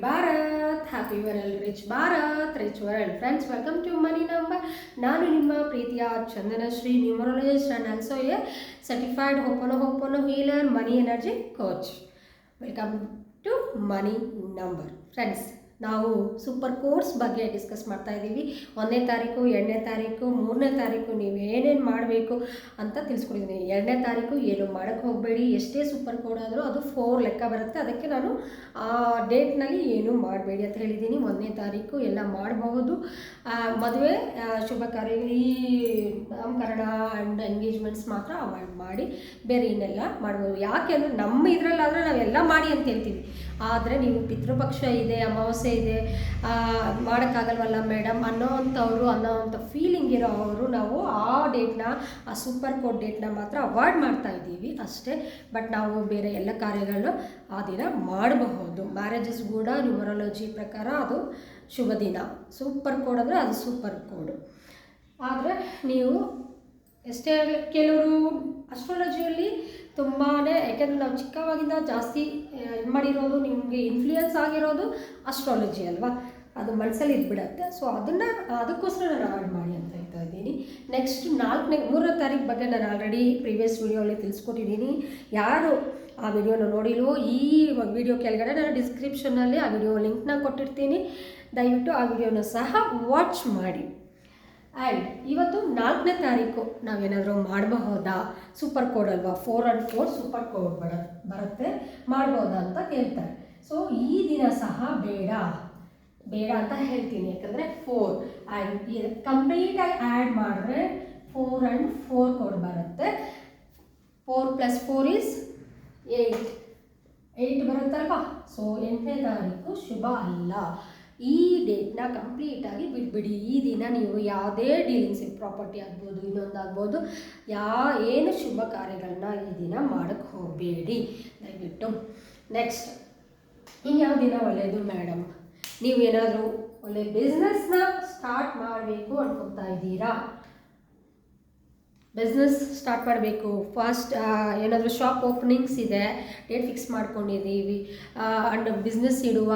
Bharat happy world rich Bharat rich world friends welcome to money number ನಾನು ನಿಮ್ಮ ಪ್ರೀತಿಯ Chandanashree numerologist and also a certified ಹೋಪನೋ ಹೋಪನೋ healer money energy coach welcome to money number friends ನಾವು super course ಬಗ್ಗೆ discuss ಮಾಡ್ತಾ ಇದ್ದೀವಿ. ಒಂದನೇ ತಾರೀಕು, ಎರಡನೇ ತಾರೀಕು, ಮೂರನೇ ತಾರೀಕು ನೀವು ಏನೇನು ಮಾಡಬೇಕು ಅಂತ ತಿಳಿಸ್ಕೊಡಿದ್ದೀನಿ. ಎರಡನೇ ತಾರೀಕು ಏನು ಮಾಡೋಕ್ಕೆ ಹೋಗಬೇಡಿ. ಎಷ್ಟೇ ಸೂಪರ್ ಕೋಡ್ ಆದರೂ ಅದು ಫೋರ್ ಲೆಕ್ಕ ಬರುತ್ತೆ. ಅದಕ್ಕೆ ನಾನು ಆ ಡೇಟ್ನಲ್ಲಿ ಏನು ಮಾಡಬೇಡಿ ಅಂತ ಹೇಳಿದ್ದೀನಿ. ಒಂದನೇ ತಾರೀಕು ಎಲ್ಲ ಮಾಡಬಹುದು. ಮದುವೆ ಶುಭ ಕಾರ್ಯ ಈ ನಾಮಕರಣ ಆ್ಯಂಡ್ ಎಂಗೇಜ್ಮೆಂಟ್ಸ್ ಮಾತ್ರ ಅವಾಯ್ಡ್ ಮಾಡಿ. ಬೇರೆ ಇನ್ನೆಲ್ಲ ಮಾಡ್ಬೋದು. ಯಾಕೆ ಅಂದರೆ ನಮ್ಮ ಇದರಲ್ಲಾದರೆ ನಾವೆಲ್ಲ ಮಾಡಿ ಅಂತ ಹೇಳ್ತೀವಿ. ಆದರೆ ನೀವು ಪಿತೃಪಕ್ಷ ಇದೆ, ಅಮಾವಾಸ್ಯೆ ಇದೆ ಮಾಡೋಕ್ಕಾಗಲ್ವಲ್ಲ ಮೇಡಮ್ ಅನ್ನೋ ಅಂಥವ್ರು ಅನ್ನೋ ಅಂಥ ಫೀಲಿಂಗ್ ಇರೋ ಅವರು ನಾವು ಆ ಡೇಟ್ನ ಆ ಸೂಪರ್ ಕೋಡ್ ಡೇಟ್ನ ಮಾತ್ರ ಅವಾಯ್ಡ್ ಮಾಡ್ತಾ ಇದ್ದೀವಿ ಅಷ್ಟೇ. ಬಟ್ ನಾವು ಬೇರೆ ಎಲ್ಲ ಕಾರ್ಯಗಳು ಆ ದಿನ ಮಾಡಬಹುದು. ಮ್ಯಾರೇಜಸ್ ಕೂಡ ನ್ಯೂಮರಾಲಜಿ ಪ್ರಕಾರ ಅದು ಶುಭ ದಿನ. ಸೂಪರ್ ಕೋಡ್ ಅಂದರೆ ಅದು ಸೂಪರ್ ಕೋಡ್ ಆದರೆ ನೀವು ಎಷ್ಟೇ ಕೆಲವರು ಅಸ್ಟ್ರಾಲಜಿಯಲ್ಲಿ ತುಂಬಾ ಯಾಕೆಂದರೆ ನಾವು ಚಿಕ್ಕವಾಗಿಂದ ಜಾಸ್ತಿ ಇದು ಮಾಡಿರೋದು ನಿಮಗೆ ಇನ್ಫ್ಲೂಯೆನ್ಸ್ ಆಗಿರೋದು ಅಸ್ಟ್ರಾಲಜಿ ಅಲ್ವಾ? ಅದು ಮನಸ್ಸಲ್ಲಿ ಇದ್ಬಿಡತ್ತೆ. ಸೊ ಅದನ್ನು, ಅದಕ್ಕೋಸ್ಕರ ನಾನು ಅವಾಯ್ಡ್ ಮಾಡಿ ಅಂತ ಹೇಳ್ತಾ ಇದ್ದೀನಿ. ನೆಕ್ಸ್ಟ್ ನಾಲ್ಕನೇ, ಮೂರನೇ ತಾರೀಕು ಬಗ್ಗೆ ನಾನು ಆಲ್ರೆಡಿ ಪ್ರೀವಿಯಸ್ ವೀಡಿಯೋಲಿ ತಿಳಿಸ್ಕೊಟ್ಟಿದ್ದೀನಿ. ಯಾರು ಆ ವಿಡಿಯೋನ ನೋಡಿಲ್ವೋ, ಈ ವಿಡಿಯೋ ಕೆಳಗಡೆ ನಾನು ಡಿಸ್ಕ್ರಿಪ್ಷನಲ್ಲಿ ಆ ವಿಡಿಯೋ ಲಿಂಕ್ನ ಕೊಟ್ಟಿರ್ತೀನಿ. ದಯವಿಟ್ಟು ಆ ವಿಡಿಯೋನ ಸಹ ವಾಚ್ ಮಾಡಿ. ಆ್ಯಂಡ್ ಇವತ್ತು ನಾಲ್ಕನೇ ತಾರೀಕು ನಾವೇನಾದರೂ ಮಾಡಬಹುದಾ? ಸೂಪರ್ ಕೋಡ್ ಅಲ್ವಾ? Four and four super code ಬರ, ಬರುತ್ತೆ. ಮಾಡ್ಬೋದಾ ಅಂತ ಕೇಳ್ತಾರೆ ಸೊ ಈ ದಿನ ಸಹ ಬೇಡ. ಬೇಡ ಅಂತ ಹೇಳ್ತೀನಿ. ಯಾಕಂದರೆ ಫೋರ್ ಆ್ಯಂಡ್ ಕಂಪ್ಲೀಟಾಗಿ ಆ್ಯಡ್ ಮಾಡಿದ್ರೆ ಫೋರ್ ಆ್ಯಂಡ್ ಫೋರ್ ಕೋಡ್ ಬರುತ್ತೆ. Four plus four is eight eight ಬರುತ್ತಲ್ವಾ? So ಎಂಟನೇ ತಾರೀಕು ಶುಭ ಅಲ್ಲ. ಈ ಡೇಟ್ನ ಕಂಪ್ಲೀಟಾಗಿ ಬಿಟ್ಬಿಡಿ ಈ ದಿನ ನೀವು ಯಾವುದೇ ಡೀಲಿಂಗ್ಸ್ ಪ್ರಾಪರ್ಟಿ ಆಗ್ಬೋದು ಇನ್ನೊಂದಾಗ್ಬೋದು ಯಾ ಏನು ಶುಭ ಕಾರ್ಯಗಳನ್ನ ಈ ದಿನ ಮಾಡೋಕ್ಕೆ ಹೋಗಬೇಡಿ. ದಯವಿಟ್ಟು ನೆಕ್ಸ್ಟ್ ಇನ್ಯಾವ ದಿನ ಒಳ್ಳೆಯದು ಮೇಡಮ್ ನೀವೇನಾದರೂ ಒಳ್ಳೆ ಬಿಸ್ನೆಸ್ನ ಸ್ಟಾರ್ಟ್ ಮಾಡಬೇಕು ಅನ್ಕೊತಾ ಇದ್ದೀರಾ? ಬಿಸ್ನೆಸ್ ಸ್ಟಾರ್ಟ್ ಮಾಡಬೇಕು. ಫಸ್ಟ್ ಏನಾದರೂ ಶಾಪ್ ಓಪನಿಂಗ್ಸ್ ಇದೆ ಡೇಟ್ ಫಿಕ್ಸ್ ಮಾಡ್ಕೊಂಡಿದ್ದೀವಿ. ಆ್ಯಂಡ್ ಬಿಸ್ನೆಸ್ ಇಡುವ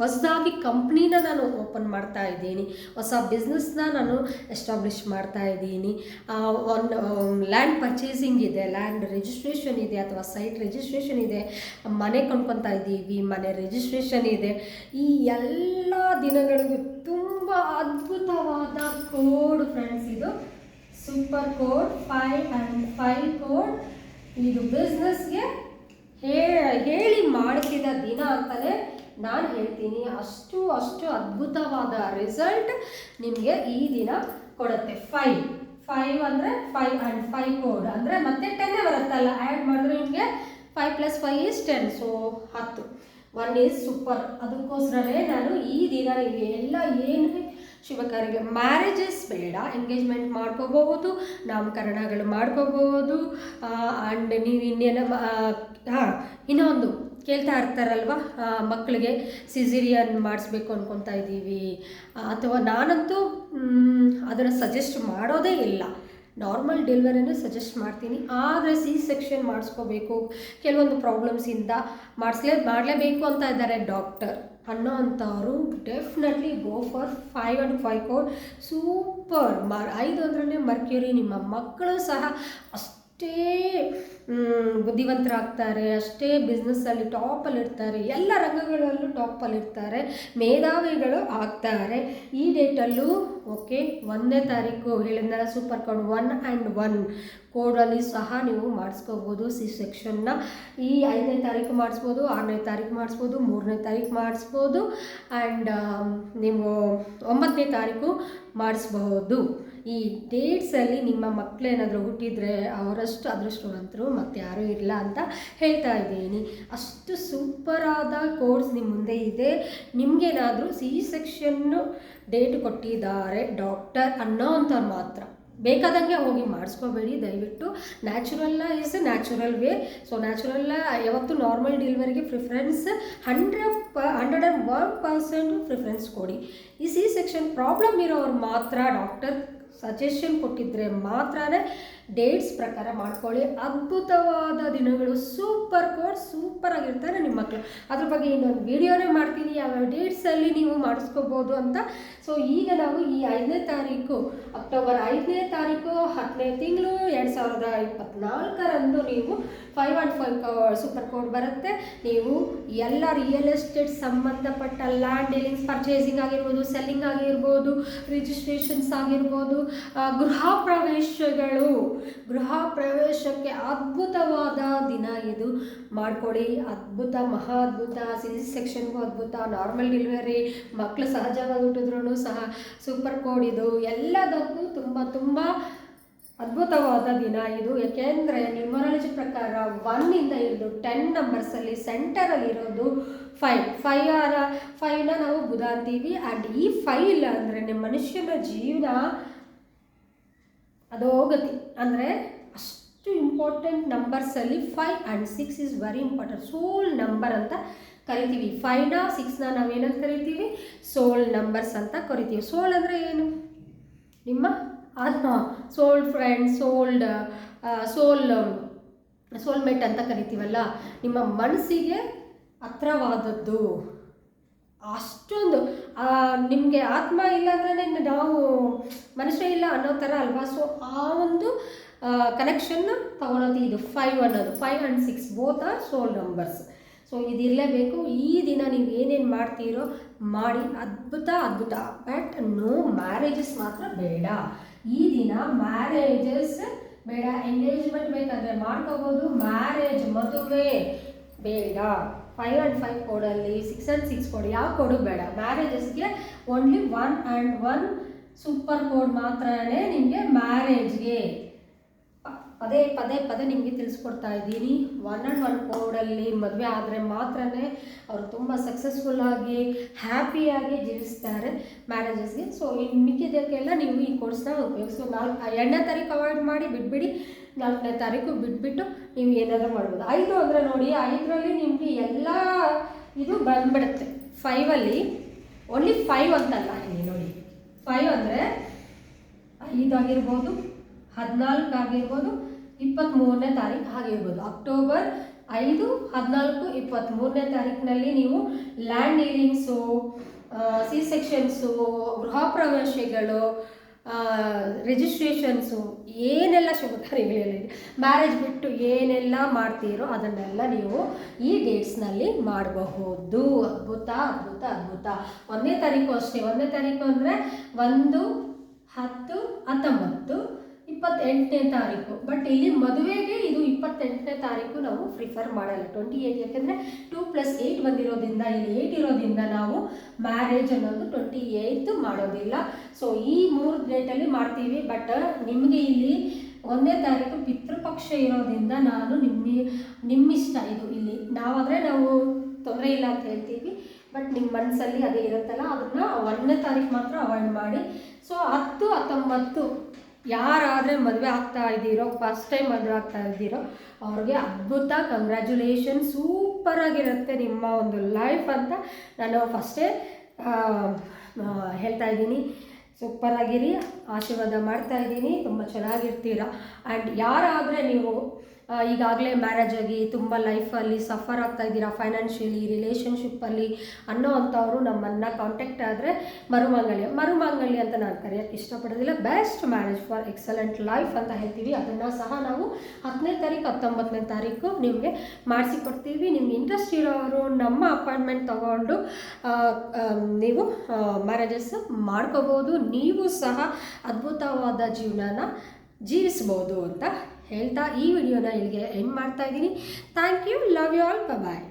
ಹೊಸದಾಗಿ ಕಂಪ್ನಿನ ನಾನು ಓಪನ್ ಮಾಡ್ತಾ ಇದ್ದೀನಿ. ಹೊಸ ಬಿಸ್ನೆಸ್ನ ನಾನು ಎಸ್ಟಾಬ್ಲಿಷ್ ಮಾಡ್ತಾ ಇದ್ದೀನಿ. ಒಂದು ಲ್ಯಾಂಡ್ ಪರ್ಚೇಸಿಂಗ್ ಇದೆ, ಲ್ಯಾಂಡ್ ರಿಜಿಸ್ಟ್ರೇಷನ್ ಇದೆ ಅಥವಾ ಸೈಟ್ ರಿಜಿಸ್ಟ್ರೇಷನ್ ಇದೆ. ಮನೆ ಕೊಂಡ್ಕೊತಾ ಇದ್ದೀವಿ, ಮನೆ ರಿಜಿಸ್ಟ್ರೇಷನ್ ಇದೆ. ಈ ಎಲ್ಲ ದಿನಗಳಿಗೂ ತುಂಬ ಅದ್ಭುತವಾದ ಕೋಡ್ ಫ್ರೆಂಡ್ಸ್ ಇದು. Super code, five and five code. ಇದು ಬಿಸ್ನೆಸ್ಗೆ ಹೇಳಿ ಮಾಡಿಸಿದ ದಿನ ಅಂತಲೇ ನಾನು ಹೇಳ್ತೀನಿ, ಅಷ್ಟು ಅಷ್ಟು ಅದ್ಭುತವಾದ ರಿಸಲ್ಟ್ ನಿಮಗೆ ಈ ದಿನ ಕೊಡುತ್ತೆ. ಫೈವ್ ಫೈವ್ ಅಂದರೆ ಫೈವ್ ಆ್ಯಂಡ್ ಫೈವ್ ಕೋಡ್ ಅಂದರೆ ಮತ್ತೆ ಟೆನ್ನೇ ಬರುತ್ತಲ್ಲ ಆ್ಯಡ್ ಮಾಡಿದ್ರೆ ನಿಮಗೆ five plus five is ten so ಹತ್ತು. ಒನ್ ಈಸ್ ಸೂಪರ್ ಅದಕ್ಕೋಸ್ಕರವೇ ನಾನು ಈ ದಿನ ನೀವು ಎಲ್ಲ ಏನು ಶಿವಕಾರಿಗೆ ಮ್ಯಾರೇಜಸ್ ಬೇಡ ಎಂಗೇಜ್ಮೆಂಟ್ ಮಾಡ್ಕೋಬಹುದು, ನಾಮಕರಣಗಳು ಮಾಡ್ಕೋಬಹುದು ಆ್ಯಂಡ್ ನೀವು ಇನ್ನೇನು ಹಾಂ, ಇನ್ನೊಂದು. ಕೇಳ್ತಾ ಇರ್ತಾರಲ್ವ? ಮಕ್ಕಳಿಗೆ ಸಿಸಿರಿಯನ್ ಮಾಡಿಸ್ಬೇಕು ಅನ್ಕೊತಾ ಇದ್ದೀವಿ ಅಥವಾ ನಾನಂತೂ ಅದನ್ನು ಸಜೆಸ್ಟ್ ಮಾಡೋದೇ ಇಲ್ಲ. ನಾರ್ಮಲ್ ಡೆಲಿವರಿನೇ ಸಜೆಸ್ಟ್ ಮಾಡ್ತೀನಿ. ಆದರೆ ಸಿ ಸೆಕ್ಷನ್ ಮಾಡಿಸ್ಕೋಬೇಕು. ಕೆಲವೊಂದು ಪ್ರಾಬ್ಲಮ್ಸಿಂದ ಮಾಡಿಸ್ಲೇ, ಮಾಡಲೇಬೇಕು ಅಂತ ಇದ್ದಾರೆ ಡಾಕ್ಟರ್ ಅನ್ನೋ ಅಂಥವ್ರು definitely go for five and five code super ಮರ್, ಐದು ಅಂದ್ರೆ ಮರ್ಕ್ಯೂರಿ ನಿಮ್ಮ ಮಕ್ಕಳು ಸಹ ಅಷ್ಟೇ ಮ್, ಬುದ್ಧಿವಂತರಾಗ್ತಾರೆ ಅಷ್ಟೇ ಬಿಸ್ನೆಸ್ಸಲ್ಲಿ ಟಾಪಲ್ಲಿ ಇರ್ತಾರೆ ಎಲ್ಲ ರಂಗಗಳಲ್ಲೂ ಟಾಪಲ್ಲಿ ಇರ್ತಾರೆ ಮೇಧಾವಿಗಳು ಆಗ್ತಾರೆ. ಈ ಡೇಟಲ್ಲೂ ಓಕೆ ಒಂದನೇ ತಾರೀಕು ಹೇಳಿದ್ನಲ್ಲ super code one and one ಕೋಡಲ್ಲಿ ಸಹ ನೀವು ಮಾಡಿಸ್ಕೋಬೋದು. ಸಿ ಸೆಕ್ಷನ್ನ ಈ ಐದನೇ ತಾರೀಕು ಮಾಡಿಸ್ಬೋದು, ಆರನೇ ತಾರೀಕು ಮಾಡಿಸ್ಬೋದು, ಮೂರನೇ ತಾರೀಕು ಮಾಡಿಸ್ಬೋದು ಆ್ಯಂಡ್ ನೀವು ಒಂಬತ್ತನೇ ತಾರೀಕು ಮಾಡಿಸ್ಬಹುದು. ಈ ಡೇಟ್ಸಲ್ಲಿ ನಿಮ್ಮ ಮಕ್ಕಳೇನಾದರೂ ಹುಟ್ಟಿದರೆ ಅವರಷ್ಟು ಅದೃಷ್ಟವಂತರು ಮತ್ತು ಯಾರೂ ಇಲ್ಲ ಅಂತ ಹೇಳ್ತಾ ಇದ್ದೀನಿ. ಅಷ್ಟು ಸೂಪರಾದ ಕೋರ್ಸ್ ನಿಮ್ಮ ಮುಂದೆ ಇದೆ. ನಿಮಗೇನಾದರೂ ಸಿ ಸೆಕ್ಷನ್ನು ಡೇಟ್ ಕೊಟ್ಟಿದ್ದಾರೆ ಡಾಕ್ಟರ್ ಅನ್ನೋ ಅಂಥವ್ರು ಮಾತ್ರ. ಬೇಕಾದಂಗೆ ಹೋಗಿ ಮಾಡಿಸ್ಕೋಬೇಡಿ. ದಯವಿಟ್ಟು ನ್ಯಾಚುರಲ್ಲ ಇಸ್ ನ್ಯಾಚುರಲ್ ವೇ ಸೊ ನ್ಯಾಚುರಲ್ಲ ಯಾವತ್ತು ನಾರ್ಮಲ್ ಡೆಲಿವರಿಗೆ ಪ್ರಿಫರೆನ್ಸ್ ಹಂಡ್ರೆಡ್ ಪ hundred and one percent preference ಕೊಡಿ. ಈ ಸಿ ಸೆಕ್ಷನ್ ಪ್ರಾಬ್ಲಮ್ ಇರೋರು ಮಾತ್ರ ಡಾಕ್ಟರ್ ಸಜೆಷನ್ ಕೊಟ್ಟಿದ್ರೆ ಮಾತ್ರನೇ ಡೇಟ್ಸ್ ಪ್ರಕಾರ ಮಾಡ್ಕೊಳ್ಳಿ. ಅದ್ಭುತವಾದ ದಿನಗಳು. ಸೂಪರ್ ಕೋಡ್ ಸೂಪರ್ ಆಗಿರ್ತಾರೆ ನಿಮ್ಮ ಮಕ್ಕಳು ಅದ್ರ ಬಗ್ಗೆ ಇನ್ನೊಂದು ವಿಡಿಯೋನೇ ಮಾಡ್ತೀನಿ. ಯಾವ ಡೇಟ್ಸಲ್ಲಿ ನೀವು ಮಾಡಿಸ್ಕೋಬೋದು ಅಂತ. ಸೊ ಈಗ ನಾವು ಈ ಐದನೇ ತಾರೀಕು ಅಕ್ಟೋಬರ್ ಐದನೇ ತಾರೀಕು, ಹತ್ತನೇ ತಿಂಗಳು, ಎರಡು ಸಾವಿರದ ಇಪ್ಪತ್ನಾಲ್ಕರಂದು ನೀವು five and five super code ಬರುತ್ತೆ. ನೀವು ಎಲ್ಲ ರಿಯಲ್ ಎಸ್ಟೇಟ್ ಸಂಬಂಧಪಟ್ಟ ಲ್ಯಾಂಡ್ ಡೀಲಿಂಗ್ಸ್ ಪರ್ಚೇಸಿಂಗ್ ಆಗಿರ್ಬೋದು ಸೆಲ್ಲಿಂಗ್ ಆಗಿರ್ಬೋದು ರಿಜಿಸ್ಟ್ರೇಷನ್ಸ್ ಆಗಿರ್ಬೋದು ಗೃಹ ಪ್ರವೇಶಗಳು ಗೃಹ ಪ್ರವೇಶಕ್ಕೆ ಅದ್ಭುತವಾದ ದಿನ ಇದು. ಮಾಡಿಕೊಡಿ, ಅದ್ಭುತ, ಮಹಾ ಅದ್ಭುತ ಸಿ ಸೆಕ್ಷನ್ಗೂ ಅದ್ಭುತ, ನಾರ್ಮಲ್ ಡೆಲಿವರಿ ಮಕ್ಕಳು ಸಹಜವಾಗಿ ಹುಟ್ಟಿದ್ರು ಸಹ ಸೂಪರ್ ಕೋಡ್ ಇದು. ಎಲ್ಲದಕ್ಕೂ ತುಂಬ ತುಂಬ ಅದ್ಭುತವಾದ ದಿನ ಇದು. ಯಾಕೆಂದರೆ ನ್ಯೂಮರಾಲಜಿ ಪ್ರಕಾರ ಒನ್ನಿಂದ ಹಿಡಿದು ಟೆನ್ ನಂಬರ್ಸಲ್ಲಿ ಸೆಂಟರಲ್ಲಿರೋದು ಫೈವ್ ಫೈವ್ ಆರ ಫೈವ್ನ ನಾವು ಬುಧ ಅಂತೀವಿ ಆ್ಯಂಡ್ ಈ ಫೈವ್ ಇಲ್ಲ ಅಂದರೆ ಮನುಷ್ಯನ ಜೀವನ ಅಧೋಗತಿ ಅಂದರೆ ಅಷ್ಟು important ನಂಬರ್ಸಲ್ಲಿ five and six is very important soul number ಅಂತ ಕರಿತೀವಿ. ಫೈವ್ನ ಸಿಕ್ಸ್ನ ನಾವೇನಂತ ಕರಿತೀವಿ? ಸೋಲ್ ನಂಬರ್ಸ್ ಅಂತ ಕರಿತೀವಿ. ಸೋಲ್ ಅಂದರೆ ಏನು? ನಿಮ್ಮ ಆತ್ಮ. Soul friend sold soul soulmate ಅಂತ ಕರಿತೀವಲ್ಲ. ನಿಮ್ಮ ಮನಸ್ಸಿಗೆ ಹತ್ರವಾದದ್ದು. ಅಷ್ಟೊಂದು. ನಿಮಗೆ ಆತ್ಮ ಇಲ್ಲ ಅಂದ್ರೆ ನಾವು ಮನುಷ್ಯ ಇಲ್ಲ ಅನ್ನೋ ಥರ ಅಲ್ವಾ? ಸೊ ಆ ಒಂದು ಕನೆಕ್ಷನ್ನ ತಗೊಳೋದು ಇದು ಫೈವ್ ಅನ್ನೋದು. Five and six both are soul numbers so ಇದಿರಲೇಬೇಕು ಈ ದಿನ ನೀವು ಏನೇನು ಮಾಡ್ತೀರೋ ಮಾಡಿ. ಅದ್ಭುತ ಅದ್ಭುತ. ಬಟ್ ನೋ ಮ್ಯಾರೇಜಸ್ ಮಾತ್ರ ಬೇಡ. ಈ ದಿನ ಮ್ಯಾರೇಜಸ್ ಬೇಡ. ಎಂಗೇಜ್ಮೆಂಟ್ ಬೇಕಾದರೆ ಮಾಡ್ಕೋಬೋದು. ಮ್ಯಾರೇಜ್ ಮದುವೆ ಬೇಡ. ಫೈವ್ ಆ್ಯಂಡ್ ಫೈವ್ ಕೋಡಲ್ಲಿ ಸಿಕ್ಸ್ ಆ್ಯಂಡ್ ಸಿಕ್ಸ್ ಕೋಡ್, ಯಾವ ಕೋಡು ಬೇಡ. ಮ್ಯಾರೇಜಸ್ಗೆ only one and one super code ಮಾತ್ರನೇ ನಿಮಗೆ ಮ್ಯಾರೇಜ್ಗೆ ಪದೇ ಪದೇ ಪದೇ ನಿಮಗೆ ತಿಳಿಸ್ಕೊಡ್ತಾ ಇದ್ದೀನಿ. ಒನ್ ಆ್ಯಂಡ್ ಒನ್ ಕೋಡಲ್ಲಿ ಮದುವೆ ಆದರೆ ಮಾತ್ರನೇ ಅವರು ತುಂಬ ಸಕ್ಸಸ್ಫುಲ್ಲಾಗಿ ಹ್ಯಾಪಿಯಾಗಿ ಜೀವಿಸ್ತಾರೆ ಮ್ಯಾರೇಜಸ್ಗೆ ಸೊ ಇನ್ನು ಮಿಕ್ಕಿದ್ದಕ್ಕೆಲ್ಲ ನೀವು ಈ ಕೋರ್ಸ್ನ ಉಪಯೋಗಿಸು ನಾಲ್ಕು ಎರಡನೇ ತಾರೀಕು ಅವಾಯ್ಡ್ ಮಾಡಿ, ಬಿಟ್ಬಿಡಿ. ನಾಲ್ಕನೇ ತಾರೀಕು ಬಿಟ್ಬಿಟ್ಟು ನೀವು ಏನಾದರೂ ಮಾಡ್ಬೋದು. ಐದು ಅಂದರೆ ನೋಡಿ, ಐದರಲ್ಲಿ ನಿಮಗೆ ಎಲ್ಲ ಇದು ಬಂದ್ಬಿಡುತ್ತೆ. ಫೈವಲ್ಲಿ ಓನ್ಲಿ ಫೈವ್ ಅಂತಲ್ಲ, ಇಲ್ಲಿ ನೋಡಿ. ಫೈವ್ ಅಂದರೆ ಐದು ಆಗಿರ್ಬೋದು, ಹದಿನಾಲ್ಕು ಆಗಿರ್ಬೋದು ಇಪ್ಪತ್ತ್ಮೂರನೇ ತಾರೀಕು ಆಗಿರ್ಬೋದು. ಅಕ್ಟೋಬರ್ ಐದು, ಹದಿನಾಲ್ಕು ಇಪ್ಪತ್ತ್ಮೂರನೇ ತಾರೀಕಿನಲ್ಲಿ ನೀವು ಲ್ಯಾಂಡ್ ಡೀಲಿಂಗ್ಸು ಸಿ ಸೆಕ್ಷನ್ಸು ಗೃಹ ಪ್ರವೇಶಗಳು ರಿಜಿಸ್ಟ್ರೇಷನ್ಸು ಏನೆಲ್ಲ ಶುಭಕಾರ್ಯಗಳಿದೆ ಮ್ಯಾರೇಜ್ ಬಿಟ್ಟು ಏನೆಲ್ಲ ಮಾಡ್ತೀರೋ ಅದನ್ನೆಲ್ಲ ನೀವು ಈ ಡೇಟ್ಸ್ನಲ್ಲಿ ಮಾಡಬಹುದು. ಅದ್ಭುತ ಅದ್ಭುತ ಅದ್ಭುತ. ಒಂದನೇ ತಾರೀಕು ಅಷ್ಟೇ. ಒಂದನೇ ತಾರೀಕು ಅಂದರೆ ಒಂದು, ಹತ್ತು, ಹತ್ತೊಂಬತ್ತು. ಇಪ್ಪತ್ತೆಂಟನೇ ತಾರೀಕು. ಬಟ್ ಇಲ್ಲಿ ಮದುವೆಗೆ ಇದು ಇಪ್ಪತ್ತೆಂಟನೇ ತಾರೀಕು ನಾವು ಪ್ರಿಫರ್ ಮಾಡಲ್ಲ. ಟ್ವೆಂಟಿ ಏಯ್ಟ್ ಯಾಕೆಂದರೆ ಟೂ ಪ್ಲಸ್ ಏಯ್ಟ್ ಬಂದಿರೋದ್ರಿಂದ, ಇಲ್ಲಿ ಏಯ್ಟ್ ಇರೋದ್ರಿಂದ ನಾವು ಮ್ಯಾರೇಜ್ ಅನ್ನೋದು ಟ್ವೆಂಟಿ ಏಯ್ತ್ ಮಾಡೋದಿಲ್ಲ. ಸೊ ಈ ಮೂರು ಡೇಟಲ್ಲಿ ಮಾಡ್ತೀವಿ. ಬಟ್ ನಿಮಗೆ ಇಲ್ಲಿ ಒಂದನೇ ತಾರೀಕು ಪಿತೃಪಕ್ಷ ಇರೋದ್ರಿಂದ ನಾನು ನಿಮ್ಮ, ನಿಮ್ಮಿಷ್ಟ ಇದು ಇಲ್ಲಿ. ನಾವಾದರೆ ನಾವು ತೊಂದರೆ ಇಲ್ಲ ಅಂತ ಹೇಳ್ತೀವಿ. ಬಟ್ ನಿಮ್ಮ ಮನಸ್ಸಲ್ಲಿ ಅದೇ ಇರುತ್ತಲ್ಲ, ಅದನ್ನು ಒಂದನೇ ತಾರೀಕು ಮಾತ್ರ ಅವಾಯ್ಡ್ ಮಾಡಿ. ಸೊ ಹತ್ತು ಹತ್ತೊಂಬತ್ತು ಯಾರಾದರೆ ಮದುವೆ ಆಗ್ತಾ ಇದ್ದೀರೋ ಫಸ್ಟ್ ಟೈಮ್ ಮದುವೆ ಆಗ್ತಾ ಇದ್ದೀರೋ, ಅವ್ರಿಗೆ ಅದ್ಭುತ ಕಂಗ್ರ್ಯಾಚುಲೇಷನ್ ಸೂಪರಾಗಿರುತ್ತೆ ನಿಮ್ಮ ಒಂದು ಲೈಫ್ ಅಂತ ನಾನು ಫಸ್ಟೇ ಹೇಳ್ತಾ ಇದ್ದೀನಿ. ಸೂಪರಾಗಿರಿ ಆಶೀರ್ವಾದ ಮಾಡ್ತಾ ಇದ್ದೀನಿ, ತುಂಬ ಚೆನ್ನಾಗಿರ್ತೀರ? ಆ್ಯಂಡ್ ಯಾರಾದರೆ ನೀವು ಈಗಾಗಲೇ ಮ್ಯಾರೇಜ್ ಆಗಿ ತುಂಬ ಲೈಫಲ್ಲಿ ಸಫರ್ ಆಗ್ತಾ ಇದ್ದೀರಾ ಫೈನಾನ್ಷಿಯಲಿ ರಿಲೇಷನ್ಶಿಪ್ಪಲ್ಲಿ ಅನ್ನೋ ಅಂಥವರು ನಮ್ಮನ್ನು ಕಾಂಟ್ಯಾಕ್ಟ್ ಆದರೆ ಮರುಮಾಂಗಲ್ಯ. ಮರುಮಾಂಗಲ್ಯ ಅಂತ ನಾನು ಕರೆಯೋಕ್ಕೆ ಇಷ್ಟಪಡೋದಿಲ್ಲ. Best marriage for excellent life ಅಂತ ಹೇಳ್ತೀವಿ. ಅದನ್ನು ಸಹ ನಾವು ಹತ್ತನೇ ತಾರೀಕು, ಹತ್ತೊಂಬತ್ತನೇ ತಾರೀಕು ನಿಮಗೆ ಮಾಡಿಸಿಕೊಡ್ತೀವಿ. ನಿಮ್ಗೆ ಇಂಟ್ರೆಸ್ಟ್ ಇರೋರು ನಮ್ಮ ಅಪಾಯಿಂಟ್ಮೆಂಟ್ ತೊಗೊಂಡು ನೀವು ಮ್ಯಾರೇಜಸ್ ಮಾಡ್ಕೋಬೋದು. ನೀವು ಸಹ ಅದ್ಭುತವಾದ ಜೀವನನ ಜೀವಿಸ್ಬೋದು ಅಂತ ಹೇಳ್ತಾ ಈ ವಿಡಿಯೋನ ಇಲ್ಲಿಗೆ ಎಂಡ್ ಮಾಡ್ತಾ ಇದ್ದೀನಿ. Thank you love you all bye